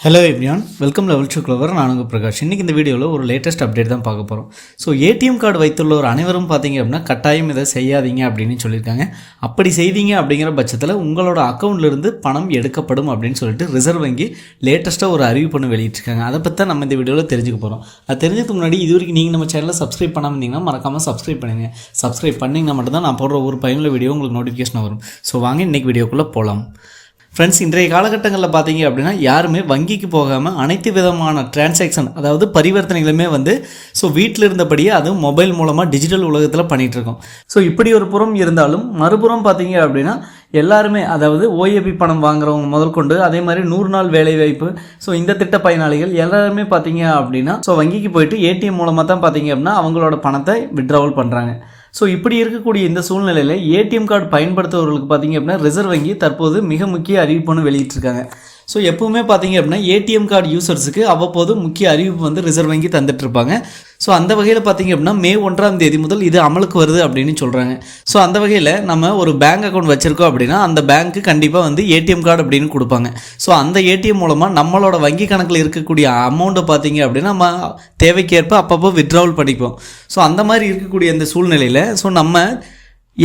Hello everyone welcome level two clever நான் உங்கள் பிரகாஷ். இன்றைக்கி இந்த வீடியோவில் ஒரு லேட்டஸ்ட் அப்டேட் தான் பார்க்க போகிறோம் ஸோ ஏடிஎம் கார்டு வைத்துள்ளவர் அனைவரும் பார்த்தீங்க அப்படின்னா கட்டாயம் இதை செய்யாதீங்க அப்படின்னு சொல்லியிருக்காங்க. அப்படி செய்தீங்க அப்படிங்கிற பட்சத்தில் உங்களோட அக்கௌண்ட்லேருந்து பணம் எடுக்கப்படும் அப்படின்னு சொல்லிட்டு ரிசர்வ் வங்கி லேட்டஸ்ட்டாக ஒரு அறிவிப்பு ஒன்று வெளியிட்டிருக்காங்க. அதை பற்றி தான் நம்ம இந்த வீடியோவில் தெரிஞ்சுக்க போகிறோம் அது தெரிஞ்சதுக்கு முன்னாடி இது வரைக்கும் நீங்கள் நம்ம சேனலில் சப்ஸ்கிரைப் பண்ணாமல் இருந்தீங்கன்னா மறக்காமல் சப்ஸ்கிரைப் பண்ணுங்கள் சப்ஸ்கிரைப் பண்ணிங்கன்னா மட்டும்தான் நான் போடுற ஒரு பயனுள்ள வீடியோ உங்களுக்கு நோட்டிஃபிகேஷன் வரும். ஸோ வாங்க இன்றைக்கி வீடியோக்குள்ளே போகலாம் ஃப்ரெண்ட்ஸ் இன்றைய காலகட்டங்களில் பார்த்தீங்க அப்படின்னா யாருமே வங்கிக்கு போகாமல் அனைத்து விதமான டிரான்சாக்ஷன் அதாவது பரிவர்த்தனைகளுமே வந்து ஸோ வீட்டில் இருந்தபடியே அதுவும் மொபைல் மூலமாக டிஜிட்டல் உலகத்தில் பண்ணிகிட்டு இருக்கோம். ஸோ இப்படி ஒரு புறம் இருந்தாலும் மறுபுறம் பார்த்தீங்க அப்படின்னா எல்லாருமே அதாவது ஓஏபி பணம் வாங்குறவங்க முதல் கொண்டு அதே மாதிரி நூறு நாள் வேலை வாய்ப்பு ஸோ இந்த திட்ட பயனாளிகள் எல்லாருமே பார்த்தீங்க அப்படின்னா ஸோ வங்கிக்கு போயிட்டு ஏடிஎம் மூலமாக தான் பார்த்தீங்க அப்படின்னா அவங்களோட பணத்தை விட்ராவல் பண்ணுறாங்க ஸோ இப்படி இருக்கக்கூடிய இந்த சூழ்நிலையில் ஏடிஎம் கார்டு பயன்படுத்துபவர்களுக்கு பார்த்தீங்க அப்படின்னா ரிசர்வ் வங்கி தற்போது மிக முக்கிய அறிவிப்பு ஒன்று வெளியிட்டிருக்காங்க. ஸோ எப்பவுமே பார்த்தீங்க அப்படின்னா ஏடிஎம் கார்டு யூசர்ஸுக்கு அவ்வப்போது முக்கிய அறிவிப்பு வந்து ரிசர்வ் வங்கி தந்துட்டு இருப்பாங்க ஸோ அந்த வகையில் பார்த்தீங்க அப்படின்னா மே ஒன்றாம் தேதி முதல் இது அமலுக்கு வருது அப்படின்னு சொல்கிறாங்க ஸோ அந்த வகையில் நம்ம ஒரு பேங்க் அக்கௌண்ட் வச்சுருக்கோம் அப்படின்னா அந்த பேங்க்கு கண்டிப்பாக வந்து ஏடிஎம் கார்டு அப்படின்னு கொடுப்பாங்க. ஸோ அந்த ஏடிஎம் மூலமாக நம்மளோட வங்கி கணக்கில் இருக்கக்கூடிய அமௌண்ட்டை பார்த்தீங்க அப்படின்னா நம்ம தேவைக்கேற்ப அப்பப்போ வித்ட்ராவல் பண்ணிப்போம். ஸோ அந்த மாதிரி இருக்கக்கூடிய இந்த சூழ்நிலையில் ஸோ நம்ம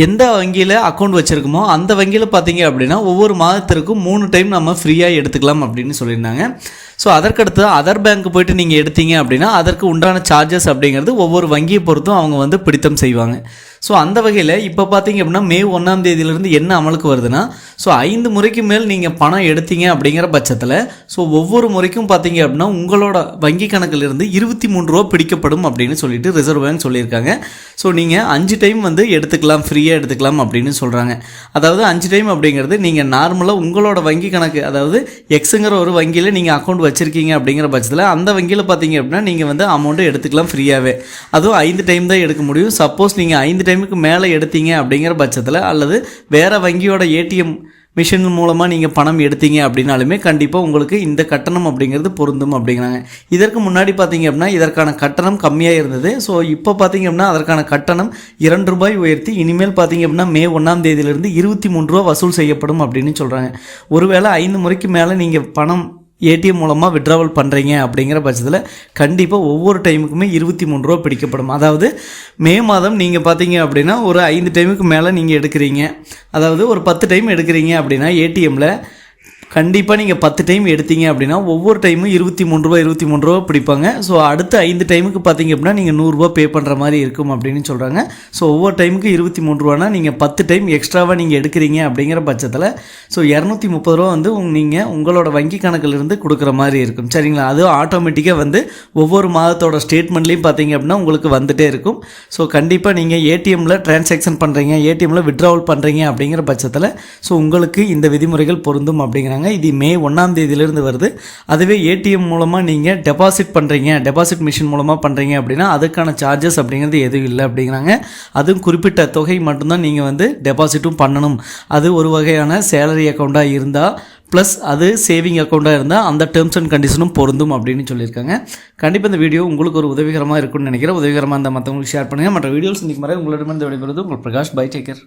எந்த வங்கியில் அக்கௌண்ட் வச்சுருக்கோமோ அந்த வங்கியில் பார்த்தீங்க அப்படின்னா ஒவ்வொரு மாதத்திற்கும் மூணு டைம் நம்ம ஃப்ரீயாக எடுத்துக்கலாம் அப்படின்னு சொல்லியிருந்தாங்க. ஸோ அதற்கடுத்து அதர் பேங்க் போயிட்டு நீங்கள் எடுத்தீங்க அப்படின்னா அதற்கு உண்டான சார்ஜஸ் அப்படிங்கிறது ஒவ்வொரு வங்கியை பொறுத்தும் அவங்க வந்து பிடித்தம் செய்வாங்க. ஸோ அந்த வகையில் இப்போ பார்த்தீங்க அப்படின்னா மே ஒன்றாம் தேதியிலேருந்து என்ன அமலுக்கு வருதுன்னா ஸோ ஐந்து முறைக்கு மேல் நீங்கள் பணம் எடுத்தீங்க அப்படிங்கிற பட்சத்தில் ஸோ ஒவ்வொரு முறைக்கும் பார்த்தீங்க அப்படின்னா உங்களோட வங்கி கணக்கிலிருந்து இருபத்தி மூணு ரூபா பிடிக்கப்படும் அப்படின்னு சொல்லிட்டு ரிசர்வ் பேங்க் சொல்லியிருக்காங்க. ஸோ நீங்கள் அஞ்சு டைம் வந்து எடுத்துக்கலாம் ஃப்ரீயாக எடுத்துக்கலாம் அப்படின்னு சொல்கிறாங்க அதாவது அஞ்சு டைம் அப்படிங்கிறது நீங்கள் நார்மலாக உங்களோட வங்கி கணக்கு அதாவது எக்ஸுங்கிற ஒரு வங்கியில் நீங்கள் அக்கௌண்ட் வச்சுருக்கீங்க அப்படிங்கிற பட்சத்தில் அந்த வங்கியில் பார்த்தீங்க அப்படின்னா நீங்கள் வந்து அமௌண்ட்டு எடுத்துக்கலாம் ஃப்ரீயாகவே அதுவும் ஐந்து டைம் தான் எடுக்க முடியும். சப்போஸ் நீங்கள் ஐந்து டைமுக்கு மேலே எடுத்தீங்க அப்படிங்கிற பட்சத்தில் அல்லது வேறு வங்கியோட ஏடிஎம் மிஷின் மூலமாக நீங்கள் பணம் எடுத்தீங்க அப்படின்னாலுமே கண்டிப்பாக உங்களுக்கு இந்த கட்டணம் அப்படிங்கிறது பொருந்தும் அப்படிங்கிறாங்க. இதற்கு முன்னாடி பார்த்தீங்க அப்படின்னா இதற்கான கட்டணம் கம்மியாக இருந்தது. ஸோ இப்போ பார்த்தீங்க அப்படின்னா அதற்கான கட்டணம் இரண்டு ரூபாய் உயர்த்தி இனிமேல் பார்த்தீங்க அப்படின்னா மே ஒன்றாம் தேதியிலிருந்து இருபத்தி மூணு ரூபா வசூல் செய்யப்படும் அப்படின்னு சொல்கிறாங்க ஒருவேளை ஐந்து முறைக்கு மேலே நீங்கள் பணம் ஏடிஎம் மூலமாக விட்ராவல் பண்ணுறீங்க அப்படிங்கிற பட்சத்தில் கண்டிப்பாக ஒவ்வொரு டைமுக்குமே இருபத்தி மூணு ரூபா பிடிக்கப்படும். அதாவது மே மாதம் நீங்கள் பார்த்தீங்க அப்படின்னா ஒரு ஐந்து டைமுக்கு மேலே நீங்கள் எடுக்கிறீங்க. அதாவது ஒரு பத்து டைம் எடுக்கிறீங்க அப்படின்னா ஏடிஎம்மில் கண்டிப்பாக நீங்கள் பத்து டைம் எடுத்தீங்க அப்படின்னா ஒவ்வொரு டைமும் இருபத்தி மூணு ரூபா இருபத்தி மூணு ரூபா பிடிப்பாங்க. ஸோ அடுத்த ஐந்து டைமுக்கு பார்த்தீங்க அப்படின்னா நீங்கள் நூறுரூவா பே பண்ணுற மாதிரி இருக்கும் அப்படின்னு சொல்கிறாங்க ஸோ ஒவ்வொரு டைமுக்கு இருபத்தி மூணு ரூபானா நீங்கள் பத்து டைம் எக்ஸ்ட்ராவாக நீங்கள் எடுக்கிறீங்க அப்படிங்கிற பட்சத்தில் ஸோ இரநூத்தி முப்பது ரூபா வந்து நீங்கள் உங்களோட வங்கி கணக்கிலிருந்து கொடுக்குற மாதிரி இருக்கும். சரிங்களா? அது ஆட்டோமேட்டிக்காக வந்து ஒவ்வொரு மாதத்தோட ஸ்டேட்மெண்ட்லேயும் பார்த்தீங்க அப்படின்னா உங்களுக்கு வந்துகிட்டே இருக்கும். ஸோ கண்டிப்பாக நீங்கள் ஏடிஎம்மில் டிரான்சாக்ஷன் பண்ணுறீங்க ஏடிஎம்மில் விட்ராவல் பண்ணுறீங்க அப்படிங்கிற பட்சத்தில் ஸோ உங்களுக்கு இந்த விதிமுறைகள் பொருந்தும் பண்ணியிருக்காங்க இது மே ஒன்றாம் தேதியிலேருந்து வருது. அதுவே ஏடிஎம் மூலமாக நீங்கள் டெபாசிட் பண்ணுறீங்க டெபாசிட் மிஷின் மூலமாக பண்ணுறீங்க அப்படின்னா அதுக்கான சார்ஜஸ் அப்படிங்கிறது எதுவும் இல்லை அப்படிங்கிறாங்க. அதுவும் குறிப்பிட்ட தொகை மட்டும்தான் நீங்கள் வந்து டெபாசிட்டும் பண்ணணும். அது ஒரு வகையான சேலரி அக்கௌண்ட்டாக இருந்தால் ப்ளஸ் அது சேவிங் அக்கௌண்ட்டாக இருந்தால் அந்த டேர்ம்ஸ் அண்ட் கண்டிஷனும் பொருந்தும் அப்படின்னு சொல்லியிருக்காங்க. கண்டிப்பாக இந்த வீடியோ உங்களுக்கு ஒரு உதவிகரமாக இருக்கும்னு நினைக்கிறேன். உதவிகரமாக இருந்தால் மற்றவங்களுக்கு ஷேர் பண்ணுங்கள் மற்ற வீடியோஸ் இன்றைக்கு மாதிரி உங்களிடமிருந்து விடைபெறுவது உங்கள் பிரகாஷ் பை டேக்கர்